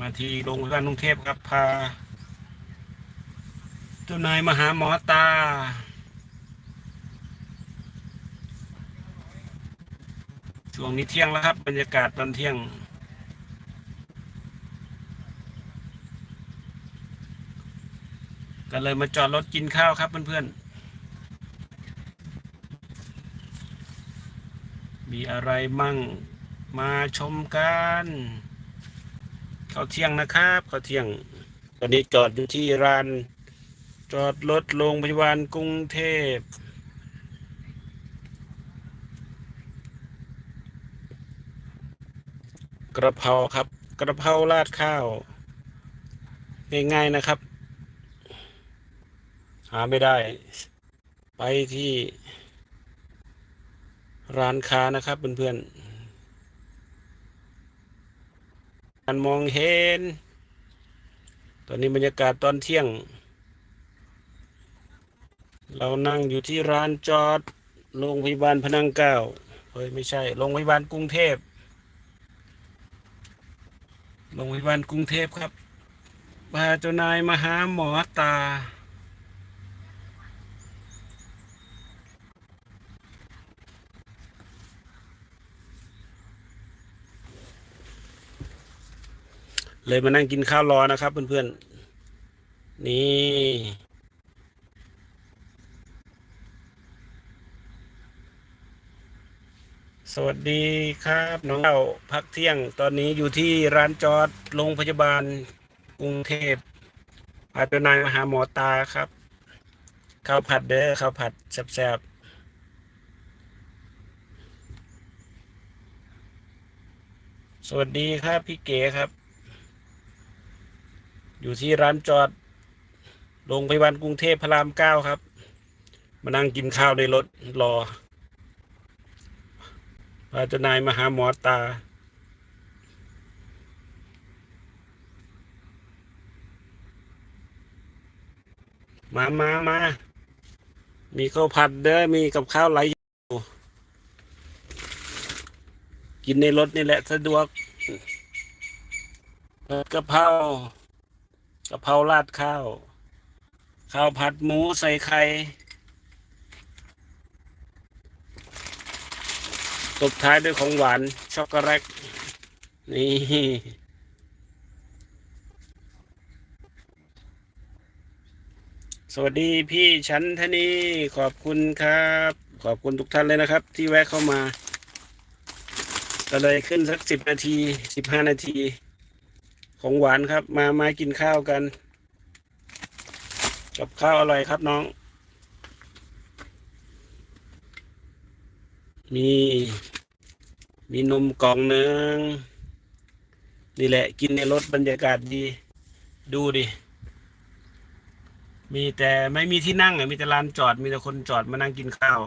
มาที่โรงพยาบาลกรุงเทพครับพาเจ้านายมาหาหมอตา ช่วงนี้เที่ยงแล้วครับ บรรยากาศตอนเที่ยง ก็เลยมาจอดรถกินข้าวครับเพื่อนๆ มีอะไรมั่งมาชมกัน ข้าวเที่ยงนะครับข้าวเที่ยง ตอนนี้จอดอยู่ที่ร้าน จอดรถโรงพยาบาลกรุงเทพกระเพราครับ กระเพราราดข้าว ง่ายๆนะครับ หาไม่ได้ ไปที่ร้านค้านะครับเพื่อนๆ การมองเห็น ตอนนี้บรรยากาศตอนเที่ยง เรานั่งอยู่ที่ร้านจอดโรงพยาบาลพนังเก้าเฮ้ยไม่ใช่ โรงพยาบาลกรุงเทพ โรงพยาบาลกรุงเทพครับพาเจ้านายมาหาหมอตา เลยมานั่งกินข้าวรอนะครับ เพื่อนๆ นี่ สวัสดีครับ น้องเต้าพักเที่ยง ตอนนี้อยู่ที่ร้านจอดโรงพยาบาลกรุงเทพพาตัวนายมาหาหมอตาครับ ข้าวผัดเด้อข้าวผัดแซ่บๆสวัสดีครับ พี่เก๋ครับ อยู่ที่ร้านจอดโรงพยาบาลกรุงเทพพระรามเก้าครับ มานั่งกินข้าวในรถรอพาเจ้านายมาหาหมอตา มามามามีข้าวผัดเด้อมีกับข้าวไหลอยู่กินในรถนี่แหละสะดวกผัดกะเพรา กะเพราราดข้าว ข้าวผัดหมูใส่ไข่ตบท้ายด้วยของหวาน ช็อกโกแลตนี่สวัสดีพี่ชันธนีขอบคุณครับ ขอบคุณทุกท่านเลยนะครับ ที่แวะเข้ามา ก็เลยขึ้นสักสิบนาทีสิบห้านาที ของหวานครับ มามากินข้าวกัน กับข้าวอร่อยครับน้อง มี มีนมกล่องหนึ่งนี่แหละ กินในรถบรรยากาศดี ดูดิ มีแต่ไม่มีที่นั่งอะมีแต่ลานจอด มีแต่คนจอดมานั่งกินข้าว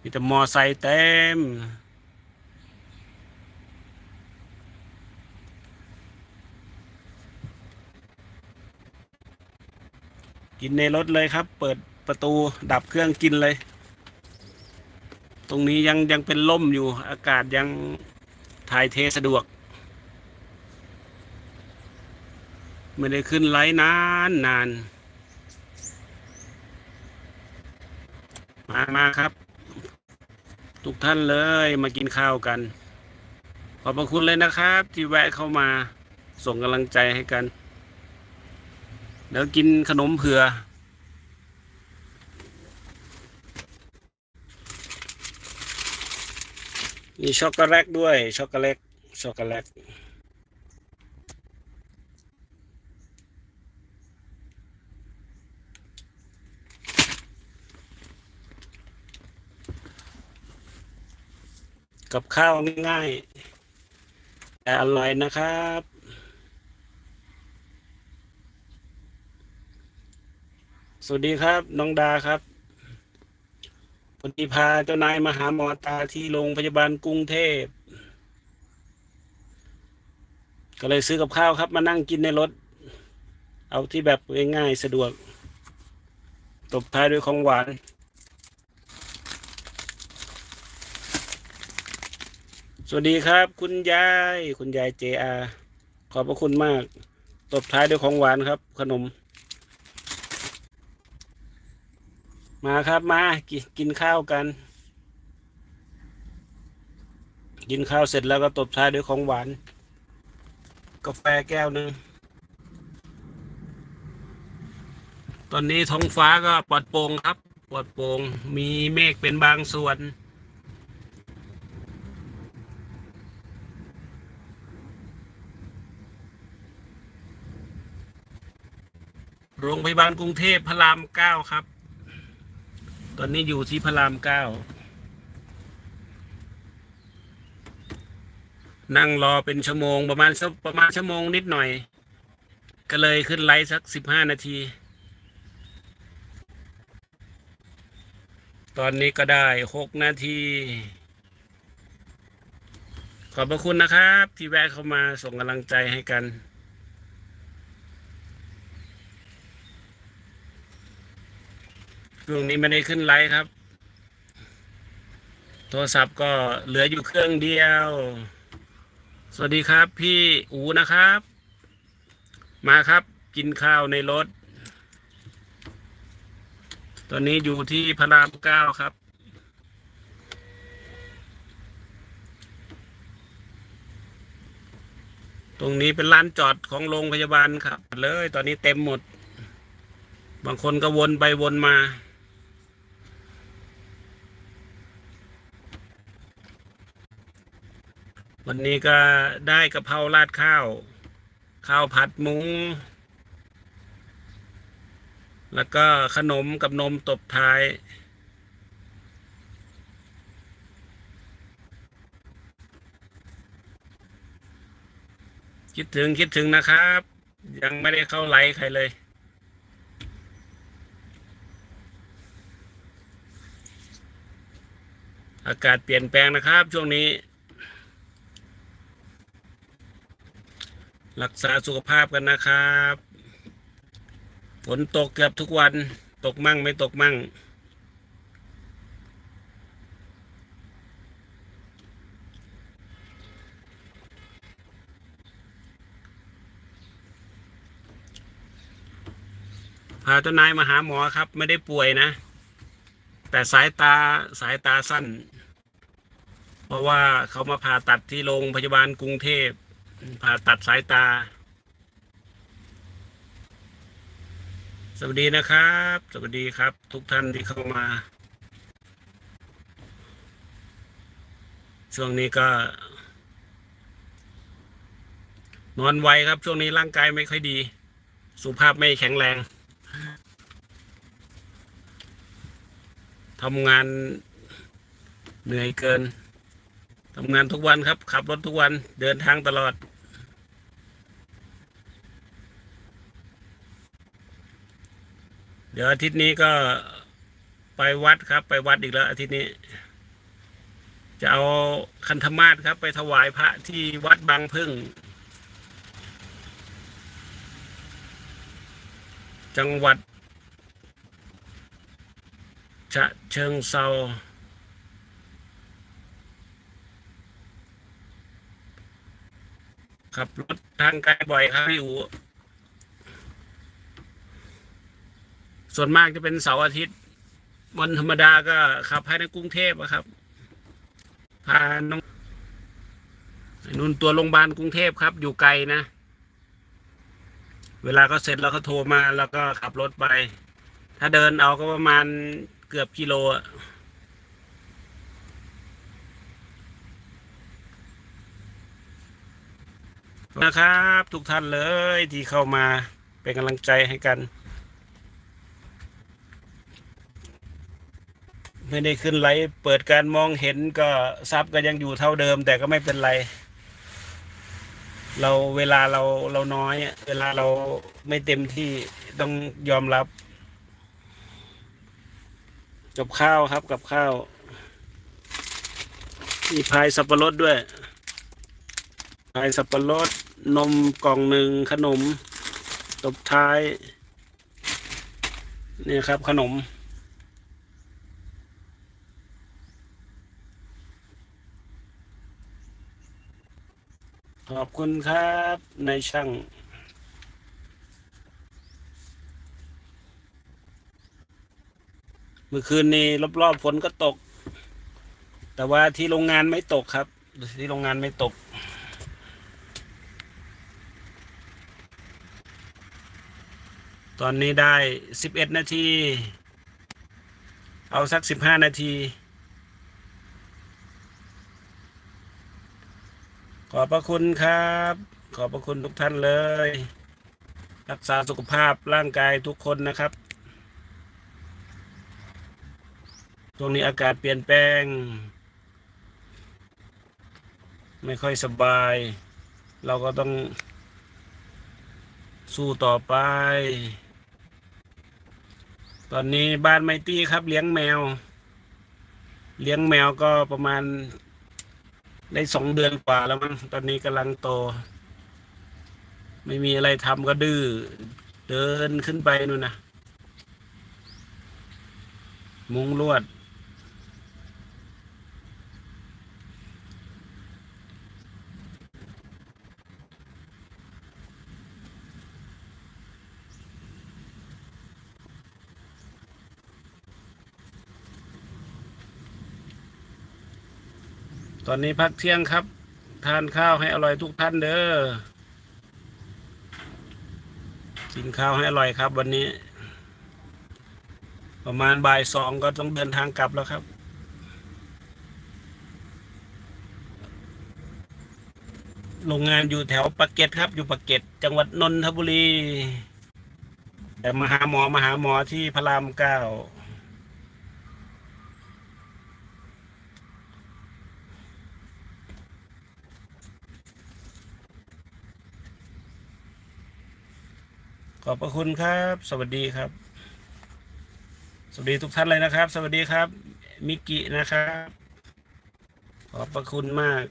มีแต่มอไซค์เต็ม กินในรถเลยครับ เปิดประตูดับเครื่องกินเลย ตรงนี้ยังยังเป็นล่มอยู่ อากาศยังถ่ายเทสะดวก ไม่ได้ขึ้นไลฟ์นานนาน มามาครับ ทุกท่านเลยมากินข้าวกัน ขอบพระคุณเลยนะครับ ที่แวะเข้ามาส่งกำลังใจให้กัน แล้วกินขนมเผื่อ มีช็อกโกแลตด้วย ช็อกโกแลต ช็อกโกแลตกับข้าวง่ายๆแต่อร่อยนะครับ สวัสดีครับ น้องดาครับพอดีพาเจ้านายมาหาหมอตาที่โรงพยาบาลกรุงเทพ ก็เลยซื้อกับข้าวครับ มานั่งกินในรถ เอาที่แบบง่ายๆสะดวก ตบท้ายด้วยของหวานสวัสดีครับ คุณยาย คุณยายเจอาขอบพระคุณมาก ตบท้ายด้วยของหวานครับ ขนม มาครับมากินกินข้าวกัน กินข้าวเสร็จแล้วก็ตบท้ายด้วยของหวาน กาแฟแก้วหนึ่งตอนนี้ท้องฟ้าก็ปลอดโปร่งครับปลอดโปร่งมีเมฆเป็นบางส่วนโรงพยาบาลกรุงเทพพระรามเก้าครับ ตอนนี้อยู่ที่พระรามเก้า นั่งรอเป็นชั่วโมงประมาณสักประมาณชั่วโมงนิดหน่อย ก็เลยขึ้นไลฟ์สักสิบห้านาที ตอนนี้ก็ได้หกนาที ขอบพระคุณนะครับ ที่แวะเข้ามาส่งกำลังใจให้กัน ช่วงนี้ไม่ได้ขึ้นไลฟ์ครับ โทรศัพท์ก็เหลืออยู่เครื่องเดียว สวัสดีครับ พี่อูนะครับ มาครับกินข้าวในรถ ตอนนี้อยู่ที่พระรามเก้าครับตรงนี้เป็นลานจอดของโรงพยาบาลครับเลย ตอนนี้เต็มหมด บางคนก็วนไปวนมา วันนี้ก็ได้กะเพราราดข้าว ข้าวผัดหมู แล้วก็ขนมกับนมตบท้าย คิดถึงคิดถึงนะครับ ยังไม่ได้เข้าไลฟ์ใครเลยอากาศเปลี่ยนแปลงนะครับ ช่วงนี้ รักษาสุขภาพกันนะครับ ฝนตกเกือบทุกวัน ตกมั่งไม่ตกมั่ง พาเจ้านายมาหาหมอครับ ไม่ได้ป่วยนะ แต่สายตาสายตาสั้น เพราะว่าเขามาผ่าตัดที่โรงพยาบาลกรุงเทพ ผ่าตัดสายตา สวัสดีนะครับ สวัสดีครับ ทุกท่านที่เข้ามา ช่วงนี้ก็ นอนไวครับ ช่วงนี้ร่างกายไม่ค่อยดี สุขภาพไม่แข็งแรงทำงานเหนื่อยเกินทำงานทุกวันครับ ขับรถทุกวันเดินทางตลอด เดี๋ยวอาทิตย์นี้ก็ไปวัดครับ ไปวัดอีกแล้ว อาทิตย์นี้ จะเอาคันธมาศครับ ไปถวายพระที่วัดบางพึ่ง จังหวัดฉะเชิงเซาขับรถทางไกลบ่อยครับพี่อู ส่วนมากจะเป็นเสาร์อาทิตย์ วันธรรมดาก็ขับภายในกรุงเทพครับ พาน้องนุ่นตัวโรงพยาบาลกรุงเทพครับ อยู่ไกลนะ เวลาก็เสร็จแล้วก็โทรมาแล้วก็ขับรถไป ถ้าเดินเอาก็ประมาณเกือบกิโลอะนะครับ ทุกท่านเลยที่เข้ามาเป็นกำลังใจให้กัน ไม่ได้ขึ้นไลฟ์เปิดการมองเห็นก็ซับก็ยังอยู่เท่าเดิม แต่ก็ไม่เป็นไร เราเวลาเราเราน้อย เวลาเราไม่เต็มที่ต้องยอมรับ กับข้าวครับกับข้าว มีพายสับปะรดด้วยพายสับปะรด นมกล่องหนึ่งขนมตบท้าย นี่ครับขนม อบคุณครับในช่างเมื่อคืนนี้รอบๆฝนก็ตก แต่ว่าที่โรงงานไม่ตกครับ ที่โรงงานไม่ตก ตอนนี้ได้สิบเอ็ดนาที เอาสักสิบห้านาที ขอบพระคุณครับ ขอบพระคุณทุกท่านเลย รักษาสุขภาพร่างกายทุกคนนะครับช่วงนี้อากาศเปลี่ยนแปลง ไม่ค่อยสบาย เราก็ต้อง สู้ต่อไป ตอนนี้บ้านไมตี้ครับ เลี้ยงแมว เลี้ยงแมวก็ประมาณ ได้สองเดือนกว่าแล้วมั้งตอนนี้กำลังโต ไม่มีอะไรทำก็ดื้อเดินขึ้นไปนู่นนะมุงลวด ตอนนี้พักเที่ยงครับ ทานข้าวให้อร่อยทุกท่านเด้อกินข้าวให้อร่อยครับ วันนี้ ประมาณบ่ายสองก็ต้องเดินทางกลับแล้วครับ โรงงานอยู่แถวปากเกร็ดครับ อยู่ปากเกร็ดจังหวัดนนทบุรี แต่มาหาหมอมาหาหมอที่พระรามเก้า ขอบพระคุณครับ สวัสดีครับ สวัสดีทุกท่านเลยนะครับ สวัสดีครับ มิกินะครับ ขอบพระคุณมาก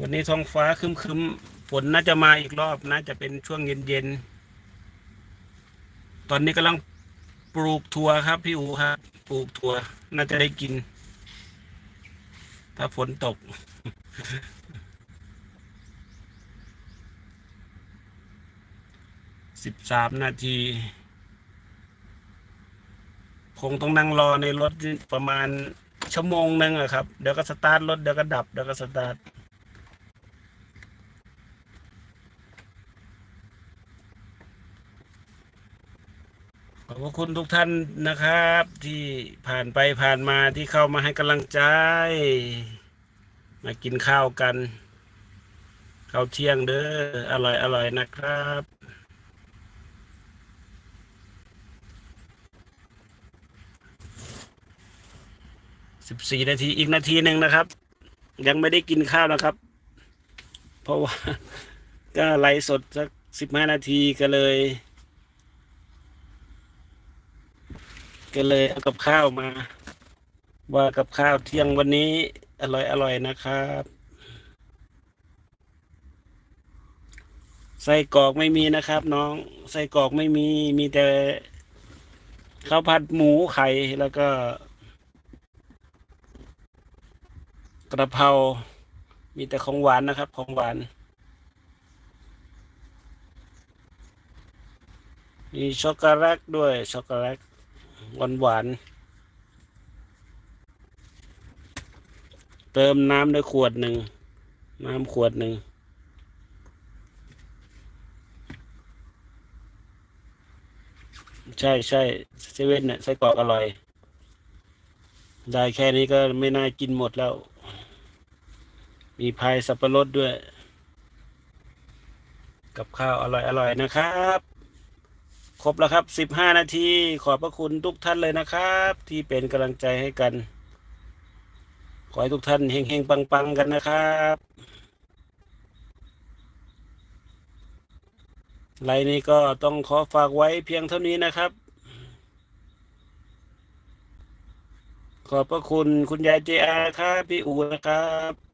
วันนี้ท้องฟ้าครึมๆฝนน่าจะมาอีกรอบน่าจะเป็นช่วงเย็นๆตอนนี้กำลังปลูกถั่วครับ พี่อูครับ ปลูกถั่วน่าจะได้กิน ถ้าฝนตก สิบสามนาที คงต้องนั่งรอในรถประมาณชั่วโมงหนึ่งอะครับ เดี๋ยวก็สตาร์ทรถ เดี๋ยวก็ดับ เดี๋ยวก็สตาร์ทขอบพระคุณทุกท่านนะครับ ที่ผ่านไปผ่านมาที่เข้ามาให้กำลังใจ มากินข้าวกัน ข้าวเที่ยงเด้ออร่อยอร่อยนะครับ สิบสี่นาทีอีกนาทีหนึ่งนะครับ ยังไม่ได้กินข้าวนะครับ เพราะว่าก็ไลฟ์สดสักสิบห้านาทีก็เลย ก็เลยเอากับข้าวมา ว่ากับข้าวเที่ยงวันนี้อร่อยอร่อยนะครับไส้กรอกไม่มีนะครับ น้องไส้กรอกไม่มีมีแต่ข้าวผัดหมูไข่แล้วก็ กระเพรา มีแต่ของหวานนะครับ ของหวาน มีช็อกโกแลตด้วย ช็อกโกแลตหวานหวานเติมน้ำด้วยขวดหนึ่ง น้ำขวดหนึ่งใช่ใช่เซเว่นเนี่ยไส้กรอกอร่อย ได้แค่นี้ก็ไม่น่ากินหมดแล้ว มีพายสับปะรดด้วย กับข้าวอร่อยอร่อยนะครับ ครบแล้วครับสิบห้านาที ขอบพระคุณทุกท่านเลยนะครับ ที่เป็นกำลังใจให้กัน ขอให้ทุกท่านเฮงๆ ปังๆ กันนะครับไลน์นี้ก็ต้องขอฝากไว้เพียงเท่านี้นะครับ ขอบพระคุณคุณยายเจอาครับ พี่อูนะครับ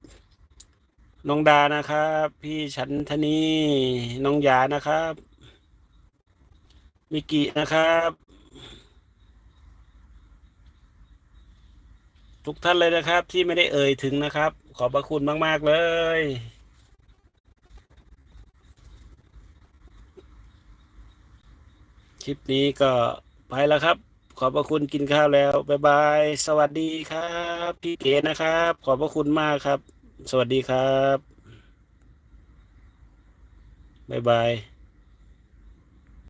น้องดานะครับ พี่ฉันธนีน้องหยานะครับมิกินะครับ ทุกท่านเลยนะครับ ที่ไม่ได้เอ่ยถึงนะครับ ขอบพระคุณมาก ๆ เลยคลิปนี้ก็ไปแล้วครับ ขอบพระคุณกินข้าวแล้ว บ๊ายบาย สวัสดีครับ พี่เก๋นะครับ ขอบพระคุณมากครับ สวัสดีครับ บ๊ายบาย